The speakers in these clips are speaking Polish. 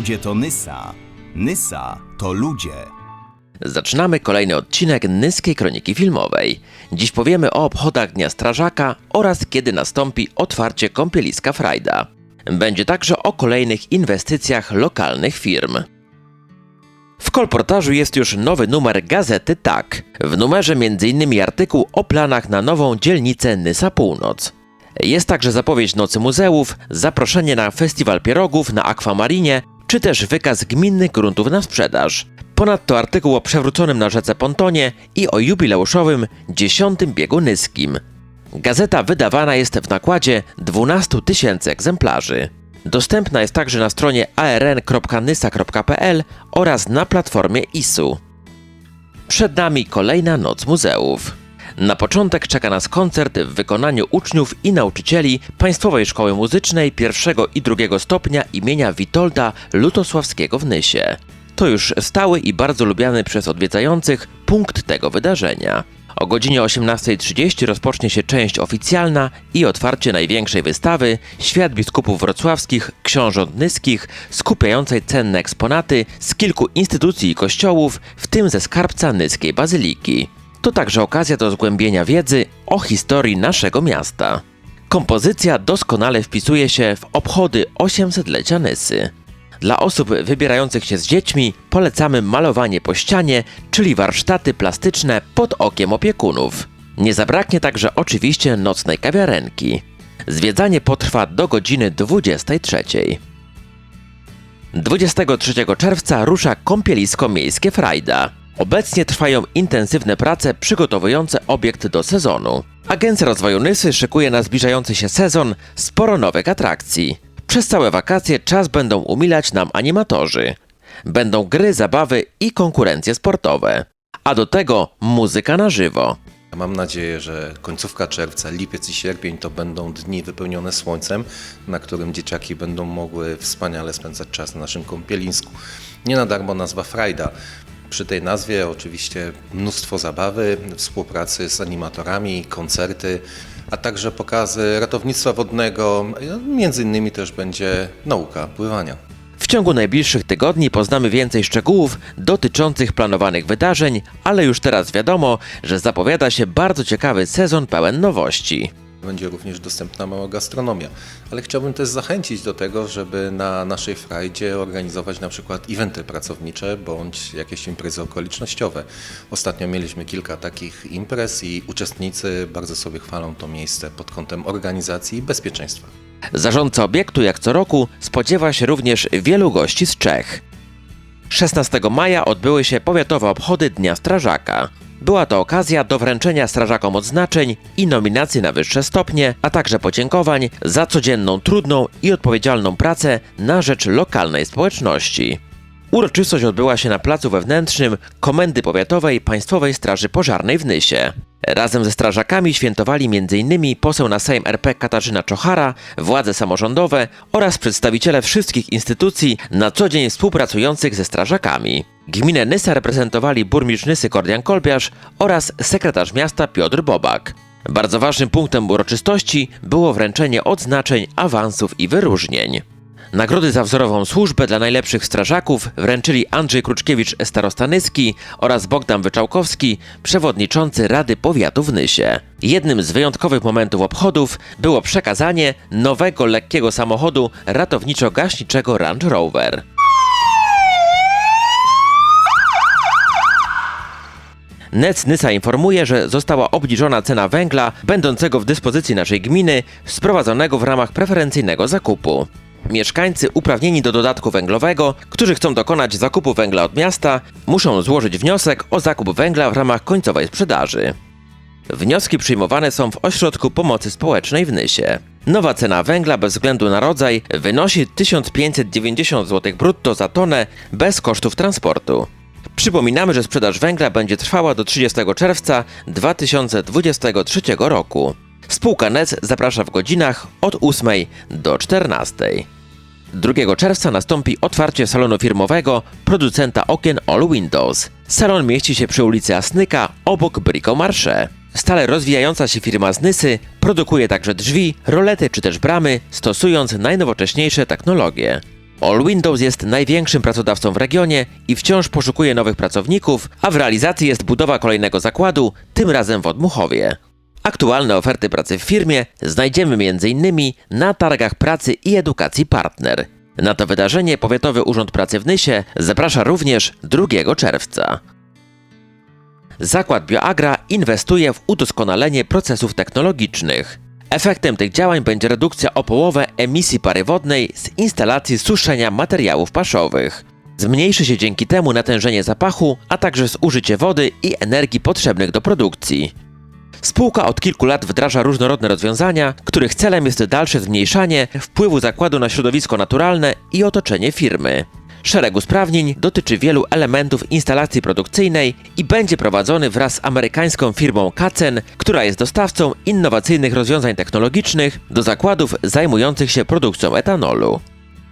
Ludzie to Nysa. Nysa to ludzie. Zaczynamy kolejny odcinek Nyskiej Kroniki Filmowej. Dziś powiemy o obchodach Dnia Strażaka oraz kiedy nastąpi otwarcie kąpieliska Frajda. Będzie także o kolejnych inwestycjach lokalnych firm. W kolportażu jest już nowy numer gazety Tak. W numerze m.in. artykuł o planach na nową dzielnicę Nysa Północ. Jest także zapowiedź Nocy Muzeów, zaproszenie na festiwal pierogów na Akwamarinie, czy też wykaz gminnych gruntów na sprzedaż. Ponadto artykuł o przewróconym na rzece pontonie i o jubileuszowym dziesiątym biegu nyskim. Gazeta wydawana jest w nakładzie 12 tysięcy egzemplarzy. Dostępna jest także na stronie arn.nysa.pl oraz na platformie ISU. Przed nami kolejna noc muzeów. Na początek czeka nas koncert w wykonaniu uczniów i nauczycieli Państwowej Szkoły Muzycznej pierwszego i drugiego stopnia imienia Witolda Lutosławskiego w Nysie. To już stały i bardzo lubiany przez odwiedzających punkt tego wydarzenia. O godzinie 18.30 rozpocznie się część oficjalna i otwarcie największej wystawy Świat biskupów wrocławskich, książąt nyskich, skupiającej cenne eksponaty z kilku instytucji i kościołów, w tym ze skarbca Nyskiej Bazyliki. To także okazja do zgłębienia wiedzy o historii naszego miasta. Kompozycja doskonale wpisuje się w obchody 800-lecia Nysy. Dla osób wybierających się z dziećmi polecamy malowanie po ścianie, czyli warsztaty plastyczne pod okiem opiekunów. Nie zabraknie także oczywiście nocnej kawiarenki. Zwiedzanie potrwa do godziny 23. 23 czerwca rusza kąpielisko miejskie Frajda. Obecnie trwają intensywne prace przygotowujące obiekt do sezonu. Agencja Rozwoju Nysy szykuje na zbliżający się sezon sporo nowych atrakcji. Przez całe wakacje czas będą umilać nam animatorzy. Będą gry, zabawy i konkurencje sportowe. A do tego muzyka na żywo. Mam nadzieję, że końcówka czerwca, lipiec i sierpień to będą dni wypełnione słońcem, na którym dzieciaki będą mogły wspaniale spędzać czas na naszym kąpielisku. Nie na darmo nazwa Frajda. Przy tej nazwie oczywiście mnóstwo zabawy, współpracy z animatorami, koncerty, a także pokazy ratownictwa wodnego. Między innymi też będzie nauka pływania. W ciągu najbliższych tygodni poznamy więcej szczegółów dotyczących planowanych wydarzeń, ale już teraz wiadomo, że zapowiada się bardzo ciekawy sezon pełen nowości. Będzie również dostępna mała gastronomia, ale chciałbym też zachęcić do tego, żeby na naszej frajdzie organizować na przykład eventy pracownicze bądź jakieś imprezy okolicznościowe. Ostatnio mieliśmy kilka takich imprez i uczestnicy bardzo sobie chwalą to miejsce pod kątem organizacji i bezpieczeństwa. Zarządca obiektu, jak co roku, spodziewa się również wielu gości z Czech. 16 maja odbyły się powiatowe obchody Dnia Strażaka. Była to okazja do wręczenia strażakom odznaczeń i nominacji na wyższe stopnie, a także podziękowań za codzienną, trudną i odpowiedzialną pracę na rzecz lokalnej społeczności. Uroczystość odbyła się na placu wewnętrznym Komendy Powiatowej Państwowej Straży Pożarnej w Nysie. Razem ze strażakami świętowali m.in. poseł na Sejm RP Katarzyna Czochara, władze samorządowe oraz przedstawiciele wszystkich instytucji na co dzień współpracujących ze strażakami. Gminę Nysa reprezentowali burmistrz Nysy Kordian Kolbiarz oraz sekretarz miasta Piotr Bobak. Bardzo ważnym punktem uroczystości było wręczenie odznaczeń, awansów i wyróżnień. Nagrody za wzorową służbę dla najlepszych strażaków wręczyli Andrzej Kruczkiewicz starosta Nyski oraz Bogdan Wyczałkowski, przewodniczący Rady Powiatu w Nysie. Jednym z wyjątkowych momentów obchodów było przekazanie nowego lekkiego samochodu ratowniczo-gaśniczego Range Rover. NEC Nysa informuje, że została obniżona cena węgla będącego w dyspozycji naszej gminy, sprowadzonego w ramach preferencyjnego zakupu. Mieszkańcy uprawnieni do dodatku węglowego, którzy chcą dokonać zakupu węgla od miasta, muszą złożyć wniosek o zakup węgla w ramach końcowej sprzedaży. Wnioski przyjmowane są w Ośrodku Pomocy Społecznej w Nysie. Nowa cena węgla bez względu na rodzaj wynosi 1590 zł brutto za tonę bez kosztów transportu. Przypominamy, że sprzedaż węgla będzie trwała do 30 czerwca 2023 roku. Spółka NEC zaprasza w godzinach od 8 do 14. 2 czerwca nastąpi otwarcie salonu firmowego producenta okien All Windows. Salon mieści się przy ulicy Asnyka obok Brico Marché. Stale rozwijająca się firma z produkuje także drzwi, rolety czy też bramy, stosując najnowocześniejsze technologie. All Windows jest największym pracodawcą w regionie i wciąż poszukuje nowych pracowników, a w realizacji jest budowa kolejnego zakładu, tym razem w Odmuchowie. Aktualne oferty pracy w firmie znajdziemy m.in. na targach pracy i edukacji partner. Na to wydarzenie Powiatowy Urząd Pracy w Nysie zaprasza również 2 czerwca. Zakład Bioagra inwestuje w udoskonalenie procesów technologicznych. Efektem tych działań będzie redukcja o połowę emisji pary wodnej z instalacji suszenia materiałów paszowych. Zmniejszy się dzięki temu natężenie zapachu, a także zużycie wody i energii potrzebnych do produkcji. Spółka od kilku lat wdraża różnorodne rozwiązania, których celem jest dalsze zmniejszanie wpływu zakładu na środowisko naturalne i otoczenie firmy. Szereg usprawnień dotyczy wielu elementów instalacji produkcyjnej i będzie prowadzony wraz z amerykańską firmą Kacen, która jest dostawcą innowacyjnych rozwiązań technologicznych do zakładów zajmujących się produkcją etanolu.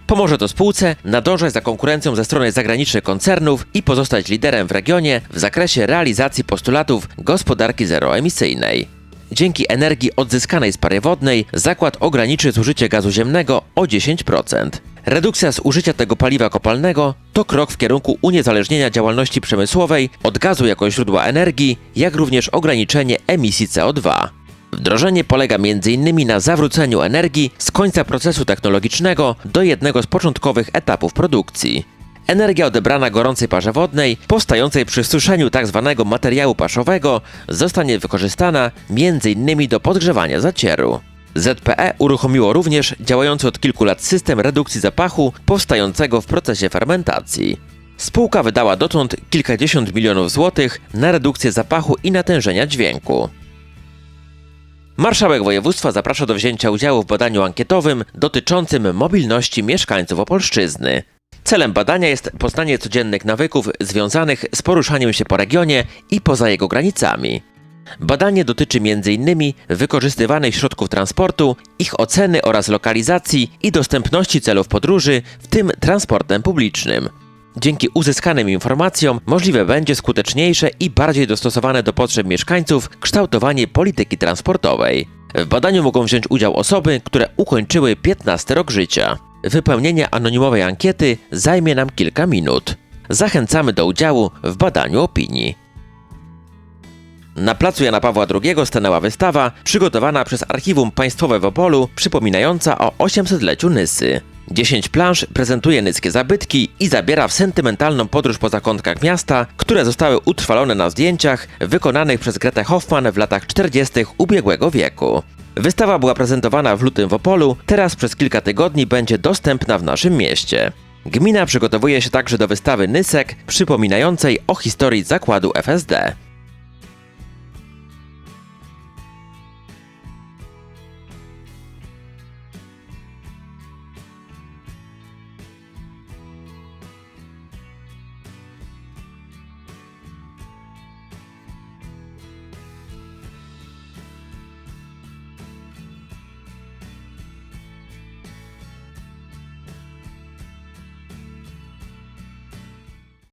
Pomoże to spółce nadążać za konkurencją ze strony zagranicznych koncernów i pozostać liderem w regionie w zakresie realizacji postulatów gospodarki zeroemisyjnej. Dzięki energii odzyskanej z pary wodnej zakład ograniczy zużycie gazu ziemnego o 10%. Redukcja zużycia tego paliwa kopalnego to krok w kierunku uniezależnienia działalności przemysłowej od gazu jako źródła energii, jak również ograniczenie emisji CO2. Wdrożenie polega m.in. na zawróceniu energii z końca procesu technologicznego do jednego z początkowych etapów produkcji. Energia odebrana gorącej parze wodnej, powstającej przy suszeniu tzw. materiału paszowego, zostanie wykorzystana m.in. do podgrzewania zacieru. ZPE uruchomiło również działający od kilku lat system redukcji zapachu powstającego w procesie fermentacji. Spółka wydała dotąd kilkadziesiąt milionów złotych na redukcję zapachu i natężenia dźwięku. Marszałek województwa zaprasza do wzięcia udziału w badaniu ankietowym dotyczącym mobilności mieszkańców Opolszczyzny. Celem badania jest poznanie codziennych nawyków związanych z poruszaniem się po regionie i poza jego granicami. Badanie dotyczy m.in. wykorzystywanych środków transportu, ich oceny oraz lokalizacji i dostępności celów podróży, w tym transportem publicznym. Dzięki uzyskanym informacjom możliwe będzie skuteczniejsze i bardziej dostosowane do potrzeb mieszkańców kształtowanie polityki transportowej. W badaniu mogą wziąć udział osoby, które ukończyły 15 rok życia. Wypełnienie anonimowej ankiety zajmie nam kilka minut. Zachęcamy do udziału w badaniu opinii. Na placu Jana Pawła II stanęła wystawa przygotowana przez Archiwum Państwowe w Opolu przypominająca o 800-leciu Nysy. 10 planż prezentuje nyskie zabytki i zabiera w sentymentalną podróż po zakątkach miasta, które zostały utrwalone na zdjęciach wykonanych przez Gretę Hoffman w latach 40. ubiegłego wieku. Wystawa była prezentowana w lutym w Opolu, teraz przez kilka tygodni będzie dostępna w naszym mieście. Gmina przygotowuje się także do wystawy Nysek, przypominającej o historii zakładu FSD.